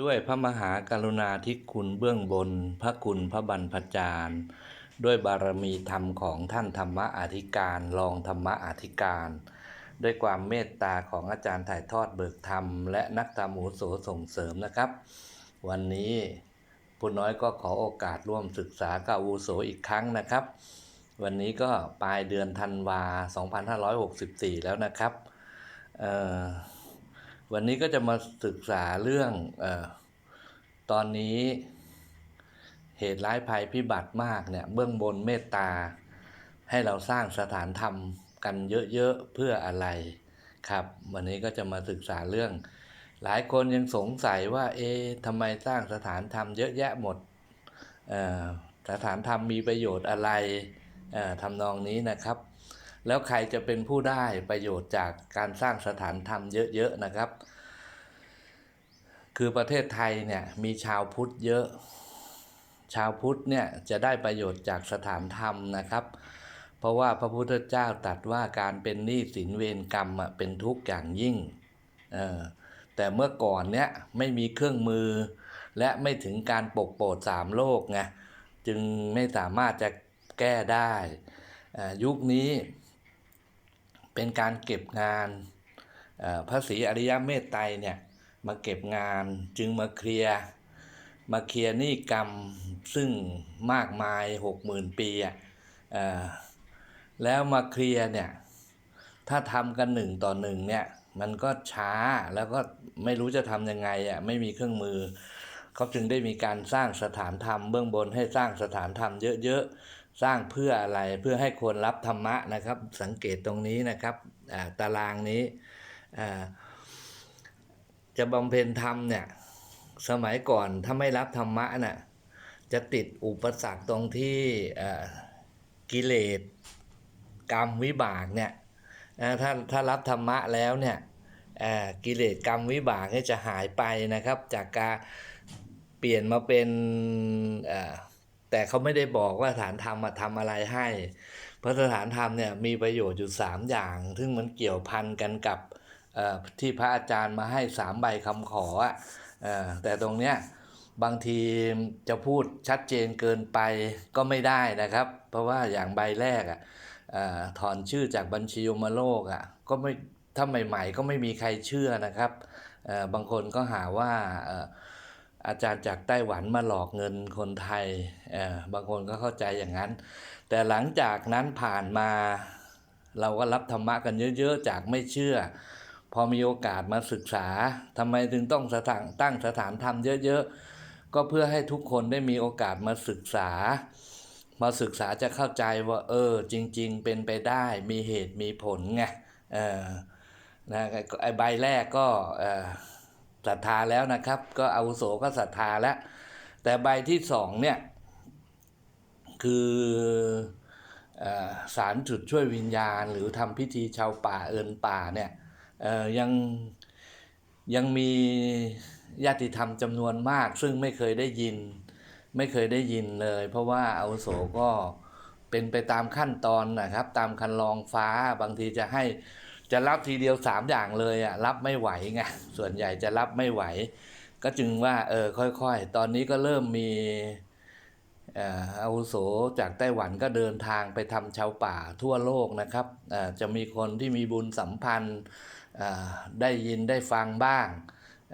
ด้วยพระมหากรุณาธิคุณเบื้องบน พระคุณพระบรรพจารย์ด้วยบารมีธรรมของท่านธรรมะอธิการรองธรรมะอธิการ ด้วยความเมตตาของอาจารย์ถ่ายทอดเบิกธรรม และนักธรรมอุโสส่งเสริมนะครับ วันนี้ผู้น้อยก็ขอโอกาสร่วมศึกษากับอุโสอีกครั้งนะครับ วันนี้ก็ปลายเดือนธันวา 2564 แล้วนะครับ เอ่อ วันนี้ก็จะมาศึกษาเรื่องอตอนนี้เหตุร้ายภัยพิบัติมากเนี่ยเบื้องบนเมตตา ให้เราสร้างสถานธรรมกันเยอะๆเพื่ออะไรครับ วันนี้ก็จะมาศึกษาเรื่อง หลายคนยังสงสัยว่าเอ๊ะทำไมสร้างสถานธรรมเยอะแยะหมดสถานธรรมมีประโยชน์อะไรทำนองนี้นะครับ แล้วใครจะเป็นผู้ได้ประโยชน์จากการสร้างสถานธรรมเยอะๆนะครับ คือประเทศไทยเนี่ยมีชาวพุทธเยอะ ชาวพุทธเนี่ยจะได้ประโยชน์จากสถานธรรมนะครับ เพราะว่าพระพุทธเจ้าตรัสว่าการเป็นหนี้สินเวรกรรมอะเป็นทุกข์อย่างยิ่งเออแต่เมื่อก่อนเนี่ยไม่มีเครื่องมือ และไม่ถึงการปกโปรดสามโลกไงจึงไม่สามารถจะแก้ได้อายุคนี้ เป็นการเก็บงานพระศรีอริยเมตไตรเนี่ยมาเก็บงานจึงมาเคลียร์มาเคลียร์หนี้กรรมซึ่งมากมายหกหมื่นปีอะแล้วมาเคลียร์เนี่ยถ้าทำกันหนึ่งต่อหนึ่งเนี่ยมันก็ช้าแล้วก็ไม่รู้จะทำยังไงอะไม่มีเครื่องมือ เขาจึงได้มีการสร้างสถานธรรมเบื้องบนให้สร้างสถานธรรมเยอะๆ สร้างเพื่ออะไรเพื่อให้คนรับธรรมะนะครับ สังเกตตรงนี้นะครับอ่าตารางนี้อ่าจะบำเพ็ญธรรมเนี่ยสมัยก่อนถ้าไม่รับธรรมะน่ะจะติดอุปสรรคตรงที่อ่อกิเลสกรรมวิบากเนี่ยถ้าถ้ารับธรรมะแล้วเนี่ยอ่อกิเลสกรรมวิบากเนี่ยจะหายไปนะครับ จากการเปลี่ยนมาเป็นอ่อ แต่เขาไม่ได้บอกว่าฐานธรรมมาทำอะไรให้ เพราะสถานธรรมเนี่ยมีประโยชน์อยู่สามอย่าง ซึ่งมันเกี่ยวพันกันกับที่พระอาจารย์มาให้สามใบคำขออะเอ่อแต่ตรงเนี้ยบางทีจะพูดชัดเจนเกินไปก็ไม่ได้นะครับ เพราะว่าอย่างใบแรกอะอถอนชื่อจากบัญชียมโลกอะก็ไม่ถ้าใหม่ ๆ ก็ไม่มีใครเชื่อนะครับบางคนก็หาว่า อาจารย์จากไต้หวันมาหลอกเงินคนไทยเอ่อบางคนก็เข้าใจอย่างนั้น แต่หลังจากนั้นผ่านมา เราก็รับธรรมะกันเยอะๆ จากไม่เชื่อ พอมีโอกาสมาศึกษาทำไมถึงต้องสถานตั้งสถานธรรมเยอะๆ ก็เพื่อให้ทุกคนได้มีโอกาสมาศึกษา มาศึกษาจะเข้าใจว่าเออ จริง ๆ เป็นไปได้มีเหตุมีผลไงเออนะไอ้ใบแรกก็เออ ศรัทธาแล้วนะครับ ก็อาวุโสก็ศรัทธาแล้ว แต่ใบที่สองเนี่ย คืออสารจุดช่วยวิญญาณ หรือทำพิธีชาวป่าเอินป่าเนี่ยยังยังมีญาติธรรมจำนวนมาก ซึ่งไม่เคยได้ยิน ไม่เคยได้ยินเลย เพราะว่าอาวุโสก็เป็นไปตามขั้นตอนนะครับ ตามคันลองฟ้าบางทีจะให้ จะรับทีเดียวสามอย่างเลยอะรับไม่ไหวไงส่วนใหญ่จะรับไม่ไหว ก็จึงว่าเออค่อยๆ ตอนนี้ก็เริ่มมีอ่ออาวุโสจากไต้หวันก็เดินทางไปทำชาวป่าทั่วโลกนะครับอ่อจะมีคนที่มีบุญสัมพันธ์อ่อได้ยินได้ฟังบ้าง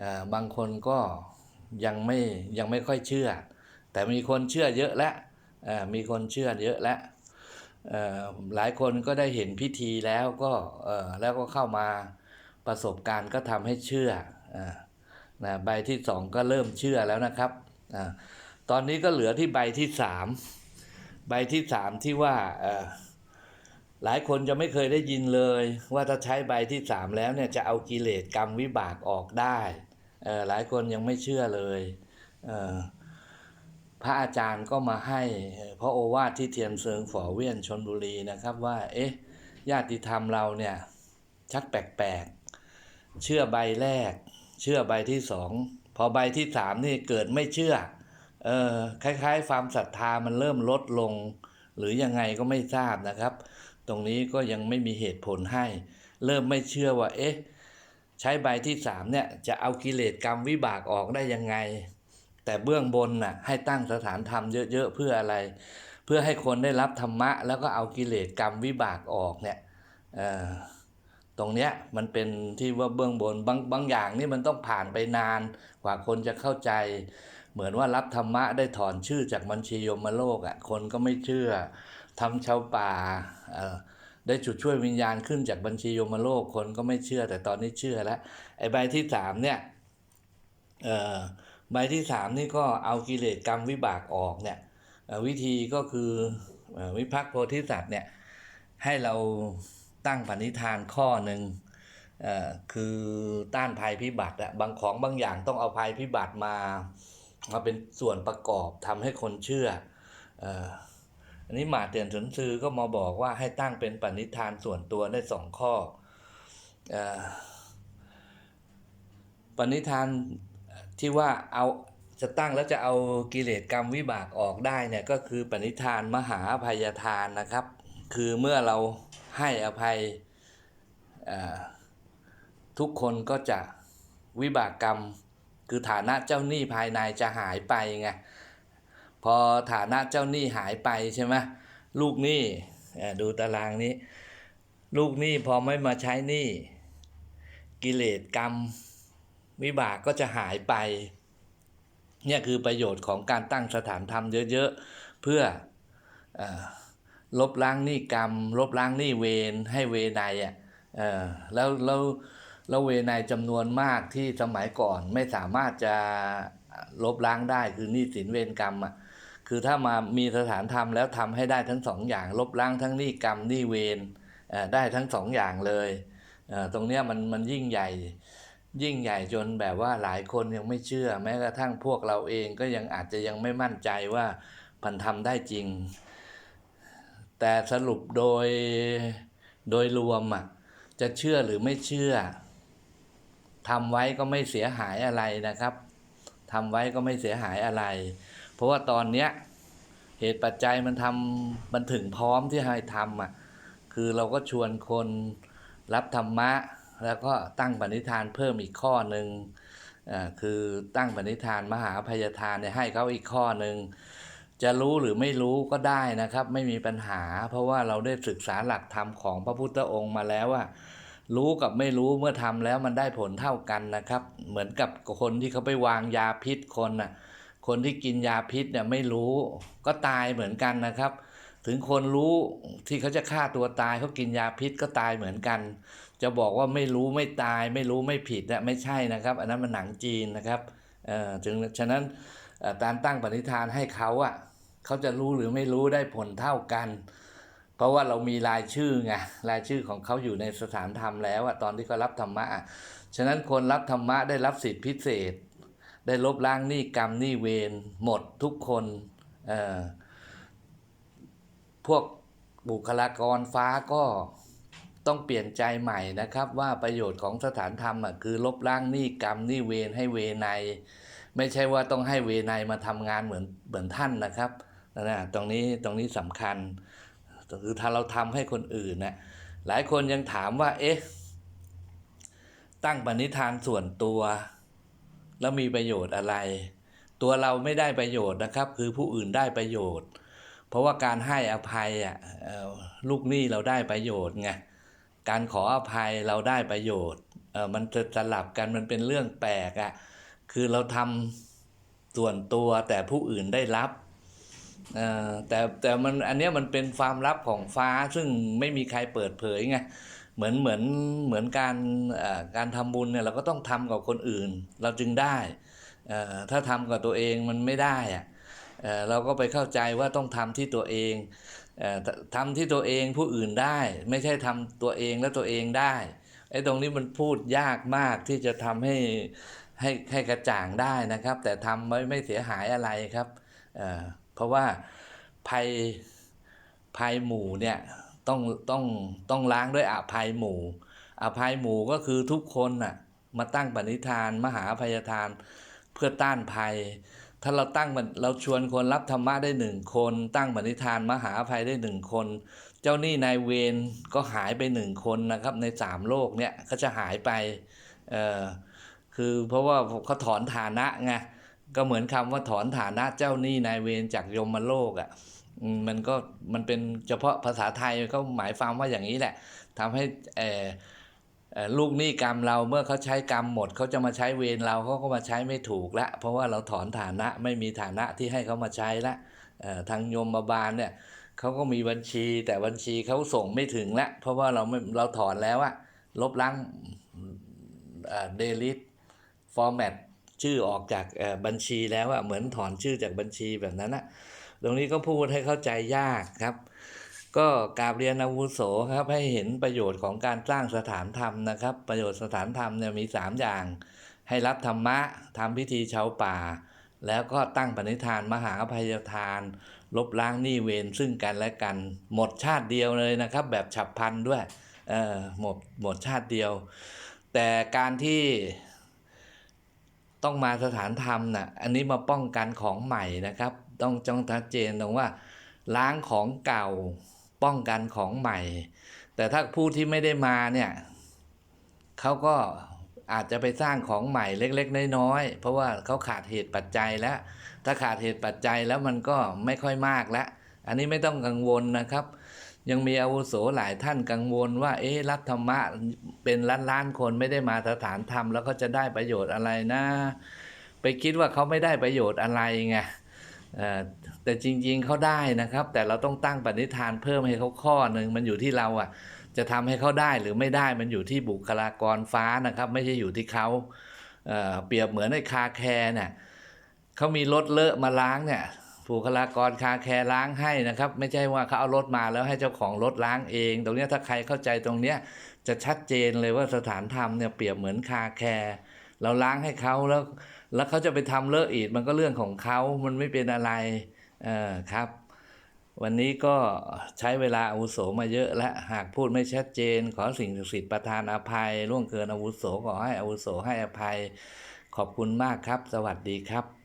อ่อบางคนก็ยังไม่ยังไม่ค่อยเชื่อ แต่มีคนเชื่อเยอะแล้วอ่อมีคนเชื่อเยอะแล้ว หลายคนก็ได้เห็นพิธีแล้วก็แล้วก็เข้ามาประสบการณ์ก็ทำให้เชื่ออนะใบที่สองก็เริ่มเชื่อแล้วนะครับอตอนนี้ก็เหลือที่ใบที่สามใบที่สามที่ว่าหลายคนจะไม่เคยได้ยินเลย ว่าถ้าใช้ใบที่สามแล้วเนี่ยจะเอากิเลสกรรมวิบากออกได้หลายคนยังไม่เชื่อเลยเพระอาจารย์ก็มาให้พระโอวาทที่เทียนเซิงฝ่อเวียนชนบุรีนะครับว่า เอ๊ะ ญาติธรรมเราเนี่ยชักแปลกๆ เชื่อใบแรก เชื่อใบที่สองพอใบที่สามนี่เกิดไม่เชื่อ เออคล้ายๆ ความศรัทธามันเริ่มลดลง หรือยังไงก็ไม่ทราบนะครับ ตรงนี้ก็ยังไม่มีเหตุผลให้ เริ่มไม่เชื่อว่า เอ๊ะ ใช้ใบที่สามเนี่ยจะเอากิเลสกรรมวิบากออกได้ยังไง แต่เบื้องบนน่ะให้ตั้งสถานธรรมเยอะๆเพื่ออะไร เพื่อให้คนได้รับธรรมะ แล้วก็เอากิเลสกรรมวิบากออกเนี่ยตรงเนี้ยมันเป็นที่ว่าเบื้องบนบางบางอย่างนี่มันต้องผ่านไปนานกว่าคนจะเข้าใจ เหมือนว่ารับธรรมะได้ถอนชื่อจากบัญชียมโลกอะคนก็ไม่เชื่อทำชาวป่าได้จุดช่วยวิญญาณขึ้นจากบัญชียมโลกคนก็ไม่เชื่อ แต่ตอนนี้เชื่อแล้วไอ้ใบที่สามเนี่ยเอ่อ ใบที่สามนี่ก็เอากิเลสกรรมวิบากออกเนี่ยวิธีก็คืออวิพักโพธิสัตว์เนี่ยให้เราตั้งปณิธานข้อหนึ่งคือต้านภัยพิบัติอะบางของบางอย่างต้องเอาภัยพิบัติมามาเป็นส่วนประกอบทำให้คนเชื่ออันนี้หมาเตียนสนซือก็มาบอกว่าให้ตั้งเป็นปณิธานส่วนตัวได้สองข้ออปณิธาน ที่ว่าเอาจะตั้งแล้วจะเอากิเลสกรรมวิบากออกได้เนี่ยก็คือปณิธานมหาอภัยทานนะครับ คือเมื่อเราให้อภัยทุกคนก็จะวิบากกรรม คือฐานะเจ้าหนี้ภายในจะหายไปไงพอฐานะเจ้าหนี้หายไปใช่ไหมลูกหนี้ดูตารางนี้ ลูกหนี้พอไม่มาใช้หนี้กิเลสกรรม วิบากก็จะหายไปเนี่ยคือประโยชน์ของการตั้งสถานธรรมเยอะๆ เพื่ออลบล้างหนี้กรรม ลบล้างหนี้เวรให้เวไนอะแล้วแล้วแล้วเวไนจำนวนมากที่สมัยก่อนไม่สามารถจะลบล้างได้คือหนี้สินเวรกรรมอะคือถ้ามามีสถานธรรมแล้วทำให้ได้ทั้งสองอย่าง ลบล้างทั้งหนี้กรรมหนี้เวรได้ทั้งสองอย่างเลยตรงเนี้ยมันมันยิ่งใหญ่ ยิ่งใหญ่จนแบบว่าหลายคนยังไม่เชื่อ แม้กระทั่งพวกเราเองก็ยังอาจจะยังไม่มั่นใจว่ามันทำได้จริง แต่สรุปโดยโดยรวมอะจะเชื่อหรือไม่เชื่อทำไว้ก็ไม่เสียหายอะไรนะครับทำไว้ก็ไม่เสียหายอะไร เพราะว่าตอนเนี้ยเหตุปัจจัยมันทำมันถึงพร้อมที่ให้ทำอะคือเราก็ชวนคนรับธรรมะ แล้วก็ตั้งปณิธานเพิ่มอีกข้อหนึ่งอ่าคือตั้งปณิธานมหาพยทานเนี่ยให้เขาอีกข้อหนึ่งจะรู้หรือไม่รู้ก็ได้นะครับ ไม่มีปัญหา เพราะว่าเราได้ศึกษาหลักธรรมของพระพุทธองค์มาแล้วว่า รู้กับไม่รู้เมื่อทำแล้วมันได้ผลเท่ากันนะครับ เหมือนกับคนที่เขาไปวางยาพิษคนน่ะคนที่กินยาพิษเนี่ยไม่รู้ก็ตายเหมือนกันนะครับ ถึงคนรู้ที่เขาจะฆ่าตัวตายเขากินยาพิษก็ตายเหมือนกัน จะบอกว่าไม่รู้ไม่ตาย ไม่รู้ไม่ผิดนะไม่ใช่นะครับ อันนั้นมันหนังจีนนะครับเอ่อถึงฉะนั้นเอ่อการตั้งปณิธานให้เขาอะเขาจะรู้หรือไม่รู้ได้ผลเท่ากัน เพราะว่าเรามีรายชื่อไงรายชื่อของเขาอยู่ในสถานธรรมแล้วอะตอนที่เขารับธรรมะฉะนั้นคนรับธรรมะได้รับสิทธิพิเศษ ได้ลบล้างหนี้กรรมหนี้เวรหมดทุกคนเอ่อพวกบุคลากรฟ้าก็ ต้องเปลี่ยนใจใหม่นะครับ ว่าประโยชน์ของสถานธรรมอะคือลบล้างหนี้กรรมหนี้เวรให้เวไนไม่ใช่ว่าต้องให้เวไนมาทำงานเหมือนเหมือนท่านนะครับนั่นะตรงนี้ตรงนี้สำคัญคือถ้าเราทำให้คนอื่นนะหลายคนยังถามว่า เอ๊ะ ตั้งปณิธานส่วนตัว แล้วมีประโยชน์อะไร ตัวเราไม่ได้ประโยชน์นะครับ คือผู้อื่นได้ประโยชน์ เพราะว่าการให้อภัยอะลูกหนี้เราได้ประโยชน์ไง การขออภัยเราได้ประโยชน์เออมันจะสลับกันมันเป็นเรื่องแปลกอะคือเราทำส่วนตัวแต่ผู้อื่นได้รับเอ่อแต่แต่มันอันเนี้ยมันเป็นความลับของฟ้าซึ่งไม่มีใครเปิดเผยไงเหมือนเหมือนเหมือนการเอ่อการทำบุญเนี่ยเราก็ต้องทำกับคนอื่น เราจึงได้เอ่อถ้าทำกับตัวเองมันไม่ได้อะเอ่อเราก็ไปเข้าใจว่าต้องทำที่ตัวเอง ทำที่ตัวเองผู้อื่นได้ ไม่ใช่ทำตัวเองแล้วตัวเองได้ไอ้ตรงนี้มันพูดยากมากที่จะทำให้ให้ให้กระจ่างได้นะครับ แต่ทำไม่ไม่เสียหายอะไรครับเเพราะว่าภัยภัยหมู่เนี่ยต้องต้องต้องล้างด้วยอภัยหมู่อภัยหมู่ก็คือทุกคนน่ะมาตั้งปณิธาน มหาอภัยทานเพื่อต้านภัย ถ้าเราตั้งมันเราชวนคนรับธรรมะได้หนึ่งคน ตั้งปณิธานมหาอภัยได้หนึ่งคน เจ้าหนี้นายเวรก็หายไปหนึ่งคนนะครับในสามโลกเนี่ยก็จะหายไปเออคือเพราะว่าเขาถอนฐานะไงก็เหมือนคำว่าถอนฐานะเจ้าหนี้นายเวรจากยมโลกอะ่ะมันก็มันเป็นเฉพาะภาษาไทยเขาหมายความว่าอย่างนี้แหละทำให้เออ ลูกหนี้กรรมเราเมื่อเขาใช้กรรมหมดเขาจะมาใช้เวรเราเขาก็มาใช้ไม่ถูกละ เพราะว่าเราถอนฐานะไม่มีฐานะที่ให้เขามาใช้ละทางโยมบาลเนี่ยเขาก็มีบัญชีแต่บัญชีเขาส่งไม่ถึงล้วเพราะว่าเราไม่เราถอนแล้วอะลบล้างเดลิทฟอร์แมตชื่อออกจากเอ่อบัญชีแล้วอะเหมือนถอนชื่อจากบัญชีแบบนั้นอะตรงนี้ก็พูดให้เข้าใจยากครับ ก็กราบเรียนอาวุโสครับให้เห็นประโยชน์ของการสร้างสถานธรรมนะครับ ประโยชน์สถานธรรมเนี่ยมี 3 อย่าง ให้รับธรรมะทำพิธีชาวป่า แล้วก็ตั้งปณิธานมหาอภัยทาน ลบล้างหนี้เวรซึ่งกันและกัน หมดชาติเดียวเลยนะครับ แบบฉับพลันด้วยเออหมดหมดชาติเดียว แต่การที่ต้องมาสถานธรรมน่ะอันนี้มาป้องกันของใหม่นะครับ ต้องจ้องชัดเจนตรงว่าล้างของเก่า ป้องกันของใหม่ แต่ถ้าผู้ที่ไม่ได้มาเนี่ยเขาก็อาจจะไปสร้างของใหม่เล็ก ๆ น้อยๆเพราะว่าเขาขาดเหตุปัจจัยแล้ว ถ้าขาดเหตุปัจจัยแล้วมันก็ไม่ค่อยมากแล้วอันนี้ไม่ต้องกังวลนะครับ ยังมีอาวุโสหลายท่านกังวลว่า เอ๊ะรับธรรมะเป็นล้านล้านๆคนไม่ได้มาสถานธรรมแล้วก็จะได้ประโยชน์อะไรนะ ไปคิดว่าเขาไม่ได้ประโยชน์อะไรไงเแต่จริงๆเขาได้นะครับ แต่เราต้องตั้งปณิธานเพิ่มให้เขาข้อหนึ่งมันอยู่ที่เราอะ จะทำให้เขาได้หรือไม่ได้มันอยู่ที่บุคลากรฟ้านะครับ ไม่ใช่อยู่ที่เขาเเปรียบเหมือนในคาแคร์เนี่ยเขามีรถเลอะมาล้างเนี่ยบุคลากรคาแคร์ล้างให้นะครับ ไม่ใช่ว่าเขาเอารถมาแล้วให้เจ้าของรถล้างเอง ตรงเนี้ยถ้าใครเข้าใจตรงเนี้ยจะชัดเจนเลยว่าสถานธรรมเนี่ยเปรียบเหมือนคาแคร์ เราล้างให้เขาแล้ว แล้วเขาจะไปทำเลอะอีกมันก็เรื่องของเขามันไม่เป็นอะไรเออครับ วันนี้ก็ใช้เวลาอาวุโสมาเยอะและหากพูดไม่ชัดเจน ขอสิ่งศักดิ์สิทธิ์ประทานอภัยล่วงเกินอาวุโสขอให้อาวุโสให้อภัย ขอบคุณมากครับ สวัสดีครับ